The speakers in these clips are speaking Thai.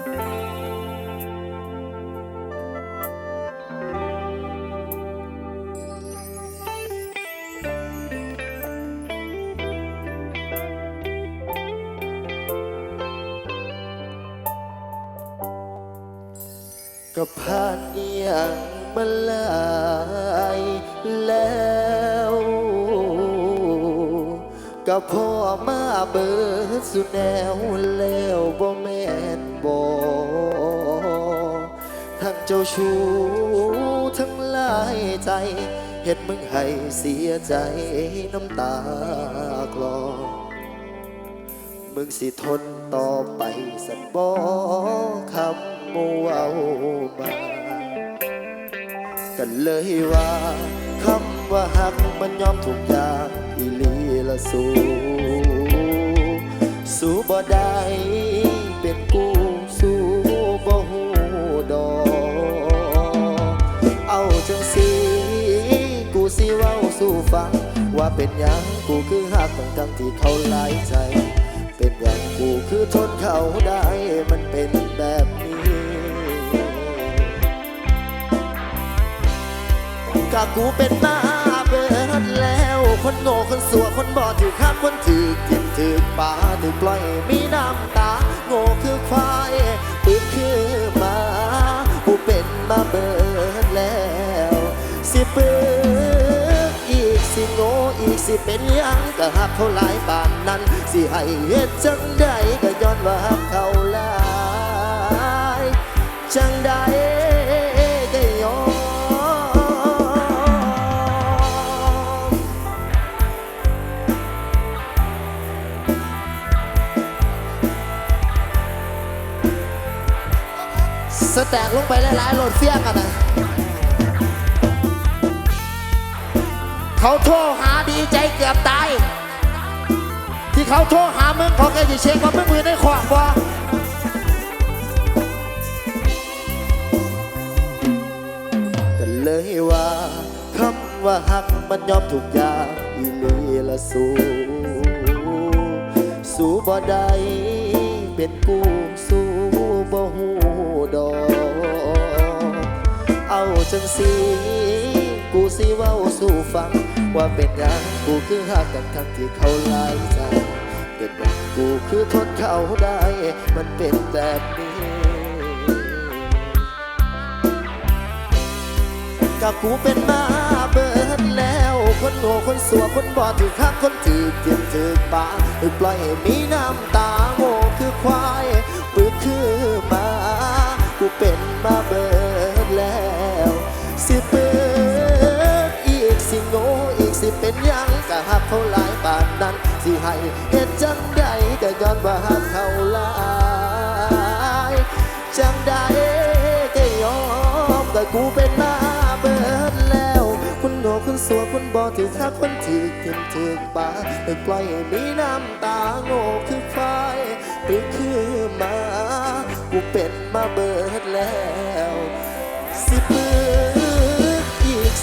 ก็ผ่านเอียงมาหลายแล้วก็พ่อมาเบิดสุดแนวแล้วบ่แม่น บ่ทั้งเจ้าชู้ทั้งลายใจเห็นมึงให้เสียใจน้ำตาคลอมึงสิทนต่อไปสักบ่คำมัวเอามากันเลยว่าคำว่าหักมันยอมทุกอย่างอีลีละสู้สู้บ่ได้ ว่าเป็นหยังกูคือหักตั้งทั้งที่เขาหลายใจ เป็นอย่างกูคือทนเขาได้มันเป็นแบบนี้กะกูเป็นบ้าเบิดแล้ว คนโง่คนสัวคนบอดถือข้าคนถือกินถือป่าถือปล่อยมีน้ำตา โง่คือควายปืนคือมากูเป็นมาเบิดแล้ว สิปืน สิโง่อีกสิเป็นยังก็หักเขาหลายปานนั้น สิให้เฮ็ดจังใดก็ย้อนว่าหักเขาหลายจังใดก็ยอมสแต็กลงไปหลายๆโหลดเฟี้ยงกันนะ เขาโทรหาดีใจเกือบตาย ที่เขาโทรหามึงเขาแค่จะเช็คว่ามึงมือได้ขวางบ่กันเลยว่าคำว่าหักมันยอมทุกยาอีหลีละสู้สู้บ่ได้เป็นกูสู้บ่หูดอกเอาจังสีกูสิเว้าสู่ฟัง ว่าเป็นยังกูคือหักกันทั้งที่เขาหลายใจเป็นหยังกูคือทนเขาได้ มันเป็นแบบนี้กับกูเป็นมาเบิดแล้ว คนโง่คนสัวคนบอดถือข้างคนถือเกียนถือปาหรือปล่อยให้มีน้ำตาโง่คือควายปืนคือมา กูเป็นมาเบิดแล้วสิเปิดอีกสิโง่อีกสิ เป็นยังกะหักเขาหลายปานนั้น สิให้เฮ็ดจังใดก็ย้อนว่าหักเขาหลายจังใดก็ยอมก็กูเป็นมาเบิดแล้ว คุณโง่คุณสัวคุณบอถือคักคนถือกินถือปลาแต่ปล่อยให้มีน้ำตาโง่คือควายหรือคือมา กูเป็นมาเบิดแล้ว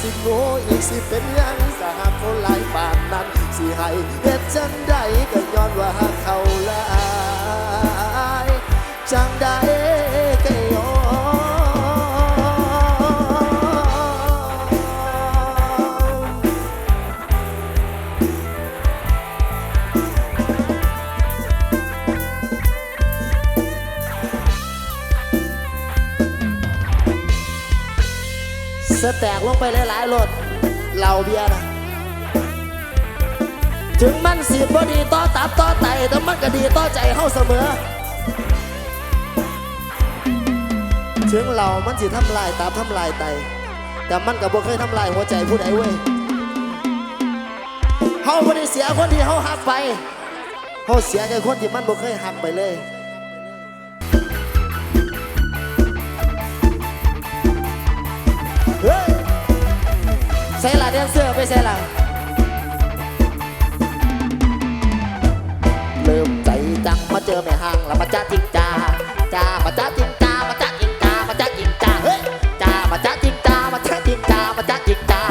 สิโง่อีกสิเป็นยังสหากคนหลายปานนั้นสิให้เฮ็ดจังใดก็ย้อนว่าเขาลา สแตกลงไปหลายๆรถเหล่าเบียร์นะถึงมันสิบ่ดีต่อตับต่อไตแต่มันก็ดีต่อใจเฮาเสมอ ถึงเรามันสิทำลายตับทำลายไต แต่มันก็บ่เคยทำลายหัวใจผู้ใดเว้ยเฮาบ่ได้เสียคนที่เฮาหักไปเฮาเสียแค่คนที่มันบ่เคยหักไปเลย ส่ละแดนเซอร์ไปใส่ละเริ่มใจจังมาเจอแม่ห้างแล้วมาจ้าจริงจ้าจ้ามาจ้าจริงจ้ามาจ้าจริงจ้ามาจ้าจริงจ้าเฮ้ยจ้ามาจ้าจริงจ้ามาจ้าจริงจ้ามาจ้าจิงจ้า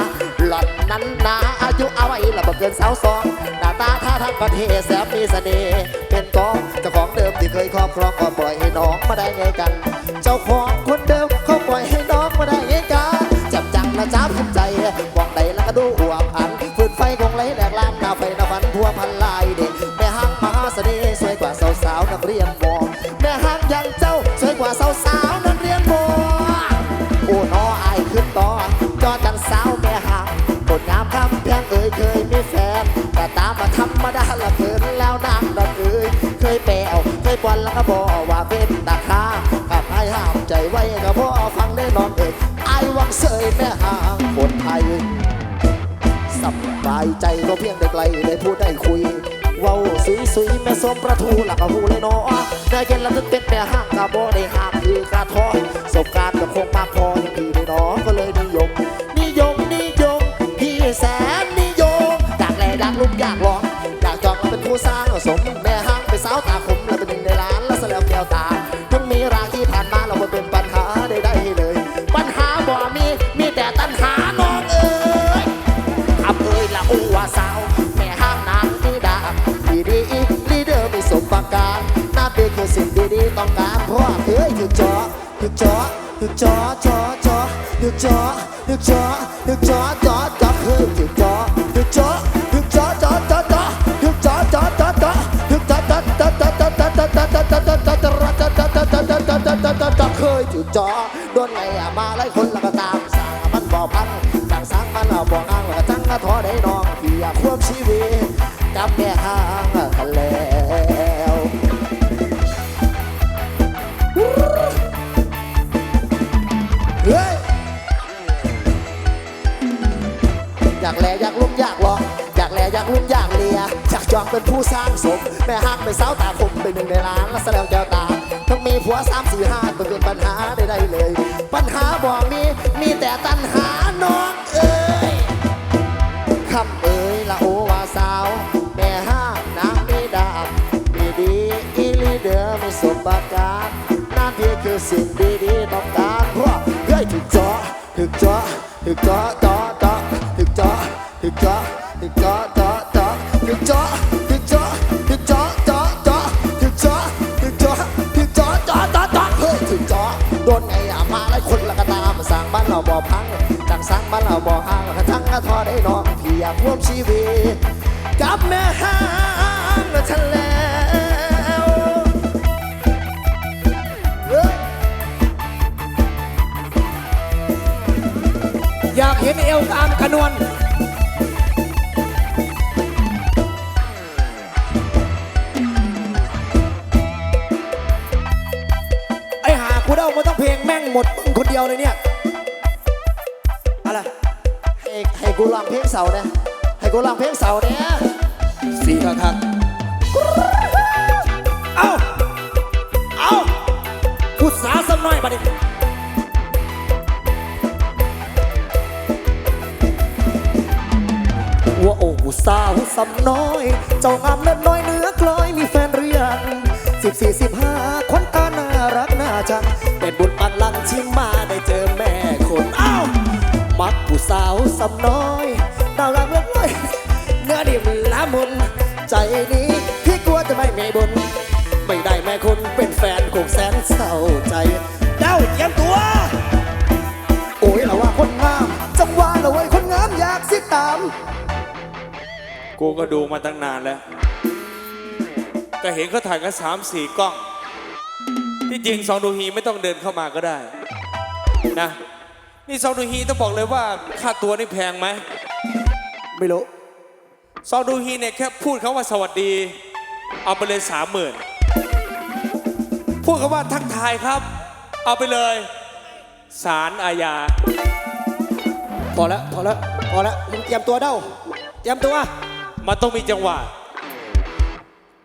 หล่อนนั้นนาอายุเอาไว้ละบ่เกินสาวสองหน้าตาท่าทั้งประเทศแสบมีเสน่ห์เป็นกองเจ้าของเดิมที่เคยครอบครองก็ปล่อยให้น้องมาได้ไงกัน เจ้าของคนเดิมเขาปล่อย วเคยบอลแล้วก็บอกว่าเป็นตาคาขับให้ห้ามใจไว้ก็พอฟังได้นอนเอ่ยอายวังเสยแม่หางคนไทยสบายใจก็เพียงได้ไกลได้พูดได้คุยเว้าสุยสุยแม่สมประทูหลักกะหูเลยเนาะได้เย็นแล้วถึงเป็นแม่ห้างกะโบได้ห้ามคือกะท้อสบการณ์ก็คงมากพออย่างพี่ได้เนาะก็เลยนิยม นิยมนิยมพี่แสนนิยมอยากแลอยากลุกอยากลองอยากจองมาเป็นผู้สร้างสมแม่ห้าง สาวตาคมและเป็นหนึ่งในล้านและเสลียวแก้วตาถึงมีราที่ผ่านมาเราไม่เป็นปัญหาได้ได้เลย ปัญหาบ่มีมีแต่ตัณหาน้องเอ๋ยอับเอ่ยละอูว่าสาว แม่ห้ามนางที่ดาดีดีอีลีเดอร์มีสมประการหน้าเบกคือสิ่งดีๆต้องการเพราะเอ้ยถึกจอถึกจอถึกจอจอจอ จอโดนไงมาไล่คนแล้วก็ตามสั่งมันบอกพันสั่งสั่งมันเอาบอกอ้างแล้วทั้งกระท้อได้น้องที่อยควบชีวิตกับแม่ห้างกันแล้วอยากแลอยากลุ่มอยากลองอยาก อยากลุ่มอยากเลียอยากจองเป็นผู้สร้างสม แม่ฮักเป็นสาวตาคมเป็นหนึ่งในล้านและแสดงแก้วตาต้องมีผัวสามสี่ห้าต้องเป็นปัญหาได้ได้เลย ปัญหาบ่มีมีแต่ตัณหาน้องเอ้ยคำเอ่ยละโอว่าสาว แม่ห้างนางมีดาบมีดีอีลีเดอมีสมบัติการหน้าที่คือสิ่งดีๆต้องการเพราะเฮ้ยถึกจอถึกจอถึกจอจอจ จังสั่งบ้านเราบ่ห่างกระทั่งกระทอได้น้องพี่อยากร่วมชีวิตกับแม่ห้างฉันแล้วอยากเห็นเอวตามขนวนไอหากูเดามาต้องเพลงแม่งหมดมึงคนเดียวเลยเนี่ย กูร้องเพลงเสาเนี่ยให้กูร้องเพลงเสาเนี่ยสีทางทางเอาเอาพูดสาสักหน่อยมาดิว่าโอ้สาวสำน้อย เจ้างามเล็ด สาวสำน้อยน่ารักเล็ดน้อยเนื้อดิ่มละมุน ใจนี้พี่กลัวจะไม่มีบุญ ไม่ได้แม่คุณเป็นแฟนคงแสนเศร้าใจ เด้าเตรียมตัว โอ้ยเราว่าคนงาม จังหวะเราไว้คนงามอยากสิตาม กูก็ดูมาตั้งนานแล้ว ก็เห็นเขาถ่ายกันสามสี่กล้อง ที่จริงซองดูฮีไม่ต้องเดินเข้ามาก็ได้ นะ นี่ซองดูฮีต้องบอกเลยว่าค่าตัวนี่แพงไหมไม่รู้ซองดูฮีเนี่ยแค่พูดคำว่าสวัสดี เอาไปเลยสามหมื่นพูดคำว่าทักทายครับ เอาไปเลยสารอาญาพอแล้วพอแล้วพอแล้วมึงเตรียมตัวเด้าเตรียมตัว มันต้องมีจังหวะ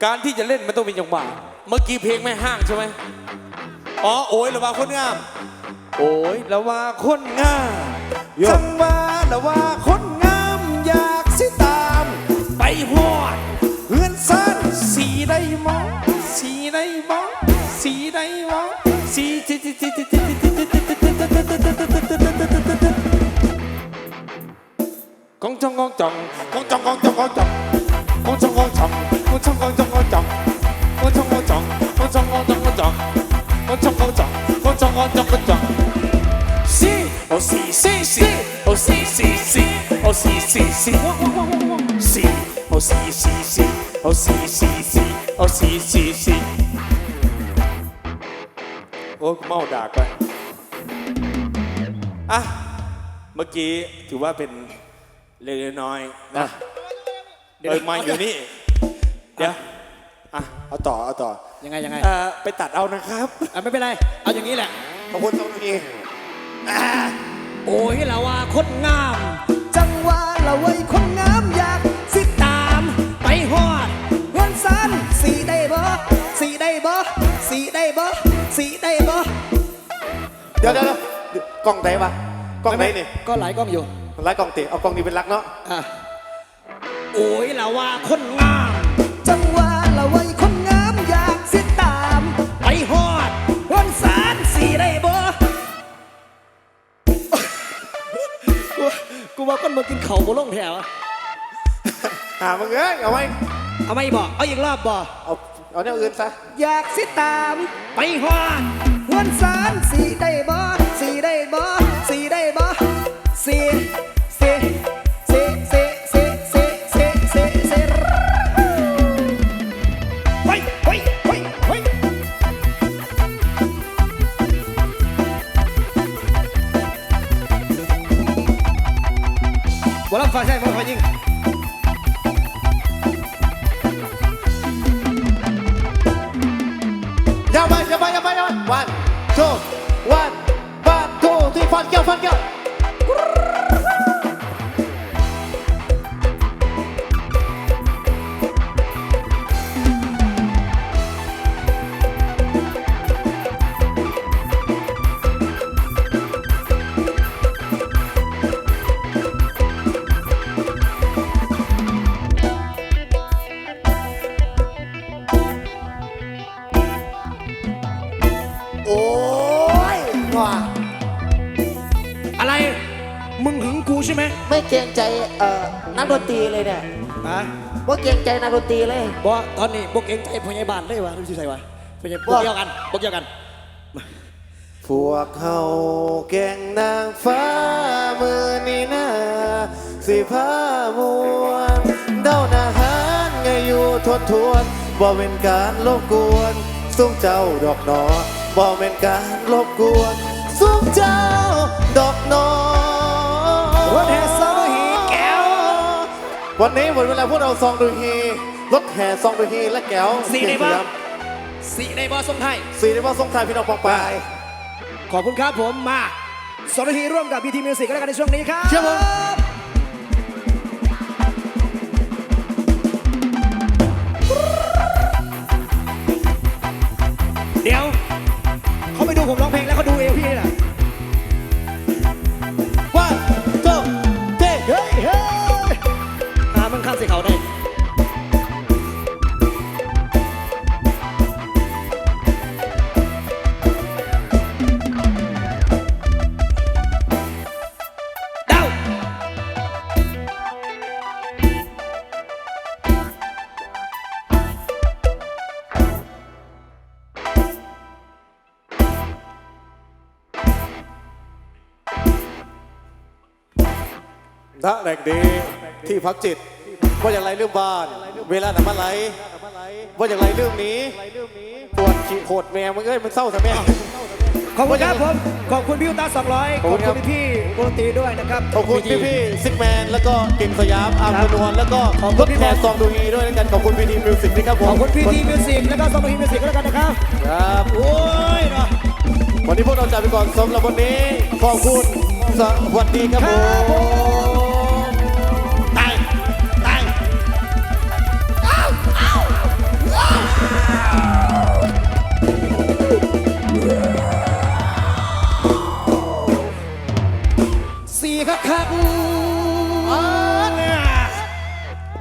การที่จะเล่นมันต้องมีจังหวะ เมื่อกี้เพลงไม่ห้างใช่ไหมอ๋อโอ้ยละว่าคนงาม โอ้ยละว่าคนงามจังหวะละว่าคนงามอยากสิตาม ไปหอดเพื่อนซ่านสีได้มองสีได้มองสีได้มองสีที่ที่ที่ที่ที่ที่ที่ที่กองจองกองจองกองจองกองจองกองจองกองจองกองจองกองจองกองจองกองจองกองจองกองจองกองจองกองจองกองจองกองจององจององจององจององจอง oh si, si, si, oh si, si, si, oh si, si, si, si, oh si, si, si, oh si, si, si, oh si, si, si. โอ้กูเมาด่าก่อนอะเมื่อกี้ถือว่าเป็นเล็กๆน้อยๆนะเออมาอยู่นี่เดี๋ยวอะเอาต่อเอาต่อยังไงยังไงเอ่อไปตัดเอานะครับ อะไม่เป็นไร เอาอย่างนี้แหละ ขอบคุณสอง ทีโอ้ยละว่าคนงาม จังหวะละเว้ยคนงามอยากสิตาม ไปฮอดเงินสันสีได้บ่สีได้บ่สีได้บ่สีได้บ่เดี๋ยวเดี๋ยวเดี๋ยวกล้องไหนวะกล้องไหนนี่ก็หลายกล้องอยู่ไลฟ์กล้องติเอากล้องนี้เป็นหลักเนาะ อะโอ้ยละว่าคนงาม จังหวะละเว้ คนมากินเขาวบ่ลงแถวอะหามึงเอ้ยเอาไว้ เอาไม่บอกเอาอีกรอบบอกเอาเอาเนี่ยอื่นซะ อยากสิตามไปฮอดหวนสารสีได้บ่สีได้บ่สีได้บ่สีสีสีสี เกรงใจเอ่อนักดนตรีเลยเนี่ยฮะว่าเกรงใจนักดนตรีเลยบอตอนนี้บกเองใจพยาบาลเลยวะรู้สึกไงวะพยาบาลว่าเดียวกันบกเดียวกันพวกเขาแก่งนางฟ้ามือนี่นาสิพามวนเด้านาหารไงอยู่ทวนทวนบ่เป็นการรบกวนสุงเจ้าดอกหนอบ่เป็นการรบกวนสุงเจ้าดอกหนอ วันนี้หมดเวลาพวกเราซองดูฮีรถแห่ซองดูฮีและแก้วสีได้ปะสีได้บอทรงไทยสีได้ว่าทรงไทายพี่น้องปองปายขอบคุณครับผมมาสองนาทีร่วมกับบีทีมิวสิกแล้วกันในช่วงนี้ครับเชื่อผมเดี๋ยวเขาไปดูผมร้องเพลงแล้วเขาดูเอวพี่นี่แหละ ส่เขาได้เดาณแหล่งดีที่พักจิต ว่าอย่างไรเรื่องบ้าน เวลาไหนมาไหลว่าอย่างไรเรื่องนี้ปวดขี้โหดแมวมึงเอ้ยมันเศร้าแต่แม่ ขอบคุณครับผม ขอบคุณพี่อุตา200 ขขออบบคุณครัคุบณพี่ๆวงดนตรีด้วยนะครับขอบคุณพี่พี่ซิกแมนแล้วก็เก่งสยามอาร์มครับนวลแล้วก็ขอบคุรณถพี่แห่บอลซองดูฮีด้วยแล้วกันขอบคุณพีทีมิวสิกนะครับผมขอบคุณพี่ทีมิวสิกแล้วก็สองทีมิวสิกก็แล้วกันนะครับ ครับ โอ้ยเนาะวันนี้พวกเราจากไปก่อนสำหรับวันนี้ขอบคุณสวัสดีครับคผรับผมม